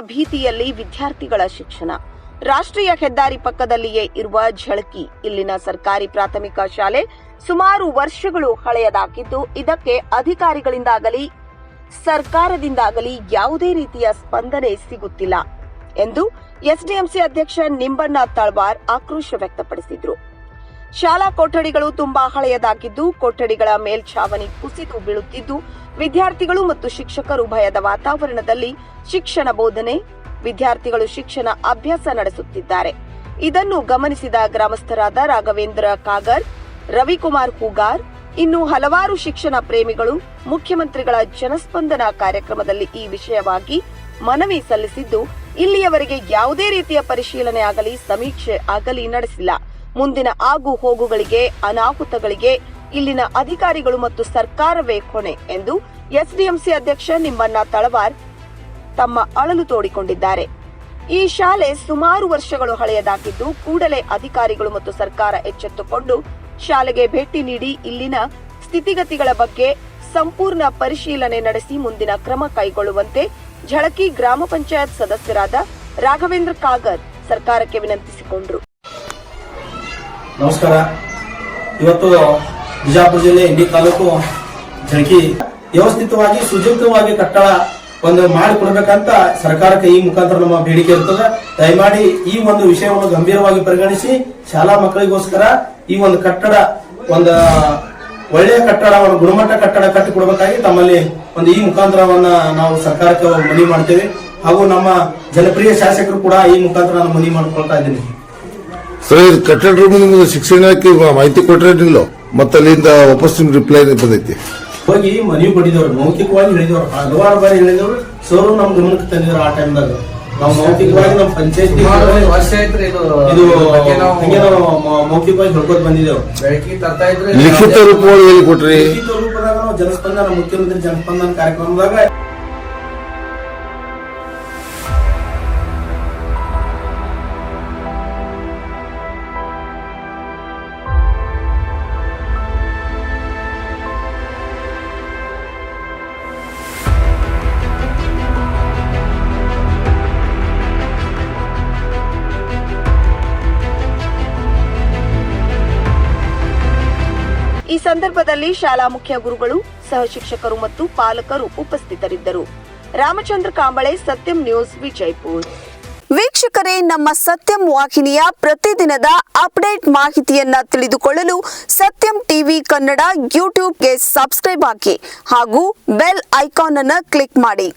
ಭೀತಿಯಲ್ಲಿ ವಿದ್ಯಾರ್ಥಿಗಳ ಶಿಕ್ಷಣ. ರಾಷ್ಟ್ರೀಯ ಹೆದ್ದಾರಿ ಪಕ್ಕದಲ್ಲಿಯೇ ಇರುವ ಝಳಕಿ. ಇಲ್ಲಿನ ಸರ್ಕಾರಿ ಪ್ರಾಥಮಿಕ ಶಾಲೆ ಸುಮಾರು ವರ್ಷಗಳು ಹಳೆಯದಾಗಿದ್ದು, ಇದಕ್ಕೆ ಅಧಿಕಾರಿಗಳಿಂದಾಗಲಿ, ಸರ್ಕಾರದಿಂದಾಗಲಿ ಯಾವುದೇ ರೀತಿಯ ಸ್ಪಂದನೆ ಸಿಗುತ್ತಿಲ್ಲ ಎಂದು ಎಸ್ಡಿಎಂಸಿ ಅಧ್ಯಕ್ಷ ನಿಂಬಣ್ಣ ತಳ್ವಾರ್ ಆಕ್ರೋಶ ವ್ಯಕ್ತಪಡಿಸಿದ್ರು. ಶಾಲಾ ಕೊಠಡಿಗಳು ತುಂಬಾ ಹಳೆಯದಾಗಿದ್ದು, ಕೊಠಡಿಗಳ ಮೇಲ್ಛಾವಣಿ ಕುಸಿದು ಬೀಳುತ್ತಿದ್ದು ವಿದ್ಯಾರ್ಥಿಗಳು ಮತ್ತು ಶಿಕ್ಷಕರು ಭಯದ ವಾತಾವರಣದಲ್ಲಿ ಶಿಕ್ಷಣ ಬೋಧನೆ, ವಿದ್ಯಾರ್ಥಿಗಳು ಶಿಕ್ಷಣ ಅಭ್ಯಾಸ ನಡೆಸುತ್ತಿದ್ದಾರೆ. ಇದನ್ನು ಗಮನಿಸಿದ ಗ್ರಾಮಸ್ಥರಾದ ರಾಘವೇಂದ್ರ ಕಾಗರ್, ರವಿಕುಮಾರ್ ಹೂಗಾರ್, ಇನ್ನು ಹಲವಾರು ಶಿಕ್ಷಣ ಪ್ರೇಮಿಗಳು ಮುಖ್ಯಮಂತ್ರಿಗಳ ಜನಸ್ಪಂದನ ಕಾರ್ಯಕ್ರಮದಲ್ಲಿ ಈ ವಿಷಯವಾಗಿ ಮನವಿ ಸಲ್ಲಿಸಿದ್ದು, ಇಲ್ಲಿಯವರೆಗೆ ಯಾವುದೇ ರೀತಿಯ ಪರಿಶೀಲನೆ ಆಗಲಿ, ಸಮೀಕ್ಷೆ ಆಗಲಿ ನಡೆಸಿಲ್ಲ. ಮುಂದಿನ ಆಗು ಹೋಗುಗಳಿಗೆ, ಅನಾಹುತಗಳಿಗೆ ಇಲ್ಲಿನ ಅಧಿಕಾರಿಗಳು ಮತ್ತು ಸರ್ಕಾರವೇ ಹೊಣೆ ಎಂದು ಎಸ್ಡಿಎಂಸಿ ಅಧ್ಯಕ್ಷ ನಿಮ್ಮಣ್ಣ ತಳವಾರ್ ತಮ್ಮ ಅಳಲು ತೋಡಿಕೊಂಡಿದ್ದಾರೆ. ಈ ಶಾಲೆ ಸುಮಾರು ವರ್ಷಗಳು ಹಳೆಯದಾಗಿದ್ದು ಕೂಡಲೇ ಅಧಿಕಾರಿಗಳು ಮತ್ತು ಸರ್ಕಾರ ಎಚ್ಚೆತ್ತುಕೊಂಡು ಶಾಲೆಗೆ ಭೇಟಿ ನೀಡಿ ಇಲ್ಲಿನ ಸ್ಥಿತಿಗತಿಗಳ ಬಗ್ಗೆ ಸಂಪೂರ್ಣ ಪರಿಶೀಲನೆ ನಡೆಸಿ ಮುಂದಿನ ಕ್ರಮ ಕೈಗೊಳ್ಳುವಂತೆ ಝಳಕಿ ಗ್ರಾಮ ಪಂಚಾಯತ್ ಸದಸ್ಯರಾದ ರಾಘವೇಂದ್ರ ಕಾಗರ್ ಸರ್ಕಾರಕ್ಕೆ ವಿನಂತಿಸಿಕೊಂಡರು. ನಮಸ್ಕಾರ. ಇವತ್ತು ಬಿಜಾಪುರ ಜಿಲ್ಲೆ ಇಂಡಿ ತಾಲೂಕು ಜಳಕಿ ವ್ಯವಸ್ಥಿತವಾಗಿ ಸುಜೂತವಾಗಿ ಕಟ್ಟಡ ಒಂದು ಮಾಡಿಕೊಡ್ಬೇಕಂತ ಸರ್ಕಾರಕ್ಕೆ ಈ ಮುಖಾಂತರ ನಮ್ಮ ಬೇಡಿಕೆ ಇರ್ತದೆ. ದಯಮಾಡಿ ಈ ಒಂದು ವಿಷಯವನ್ನು ಗಂಭೀರವಾಗಿ ಪರಿಗಣಿಸಿ, ಶಾಲಾ ಮಕ್ಕಳಿಗೋಸ್ಕರ ಈ ಒಂದು ಕಟ್ಟಡ, ಒಂದು ಒಳ್ಳೆಯ ಕಟ್ಟಡ ಒಂದು ಗುಣಮಟ್ಟ ಕಟ್ಟಡ ಕಟ್ಟಿ ಕೊಡಬೇಕಾಗಿ ತಮ್ಮಲ್ಲಿ ಒಂದು ಈ ಮುಖಾಂತರವನ್ನ ನಾವು ಸರ್ಕಾರಕ್ಕೆ ಮನವಿ ಮಾಡ್ತೇವೆ. ಹಾಗೂ ನಮ್ಮ ಜನಪ್ರಿಯ ಶಾಸಕರು ಕೂಡ ಈ ಮುಖಾಂತರ ಮನವಿ ಮಾಡ್ಕೊಳ್ತಾ ಇದ್ದೀನಿ. ಸರ್ ಕಟ್ಟಡ ಶಿಕ್ಷಣಕ್ಕೆ ಮಾಹಿತಿ ಕೊಟ್ಟಿರಲಿಲ್ಲ ಮತ್ತೆ ಅಲ್ಲಿಂದ ವಾಪಸ್ ನಿಮ್ಗೆ ರಿಪ್ಲೈ ಬಂದೈತಿ. ಹೋಗಿ ಮನವಿ ಕೊಟ್ಟಿದ್ದವ್ರು ಮೌಖಿಕವಾಗಿ ಹೇಳಿದವ್ರು ಹಲವಾರು ಬಾರಿ ಹೇಳಿದವ್ರು ಸರ್ ನಮ್ ಗಮನಕ್ಕೆ ತಂದಿದ್ರು ಆ ಟೈಮ್ದಾಗ ನಾವು ಮೌಖಿಕವಾಗಿ ನಮ್ಮ ಪಂಚಾಯತಿ ವರ್ಷ ಐತ್ರಿ ಇದು ಹಂಗೆ ನಾವು ಮೌಖಿಕವಾಗಿ ಹೇಳ್ಕೊತ ಬಂದಿದ್ದೇವೆ. ಬೆಳಕಿಗೆ ತರ್ತಾ ಇದ್ರೆ ಲಿಖಿತ ರೂಪದಲ್ಲಿ ಕೊಟ್ರಿ. ಲಿಖಿತ ರೂಪದಾಗ ನಾವು ಜನಸ್ಪಂದನ ಮುಖ್ಯಮಂತ್ರಿ ಜನಸ್ಪಂದನ ಕಾರ್ಯಕ್ರಮದಾಗ ಈ ಸಂದರ್ಭದಲ್ಲಿ ಶಾಲಾ ಮುಖ್ಯ ಗುರುಗಳು, ಸಹ ಶಿಕ್ಷಕರು ಮತ್ತು ಪಾಲಕರು ಉಪಸ್ಥಿತರಿದ್ದರು. ರಾಮಚಂದ್ರ ಕಾಂಬಳೆ, ಸತ್ಯಂ ನ್ಯೂಸ್, ವಿಜಯಪುರ್. ವೀಕ್ಷಕರೇ, ನಮ್ಮ ಸತ್ಯಂ ವಾಹಿನಿಯ ಪ್ರತಿದಿನದ ಅಪ್ಡೇಟ್ ಮಾಹಿತಿಯನ್ನ ತಿಳಿದುಕೊಳ್ಳಲು ಸತ್ಯಂ ಟಿವಿ ಕನ್ನಡ ಯೂಟ್ಯೂಬ್ಗೆ ಸಬ್ಸ್ಕ್ರೈಬ್ ಹಾಕಿ ಹಾಗೂ ಬೆಲ್ ಐಕಾನ್ ಅನ್ನು ಕ್ಲಿಕ್ ಮಾಡಿ.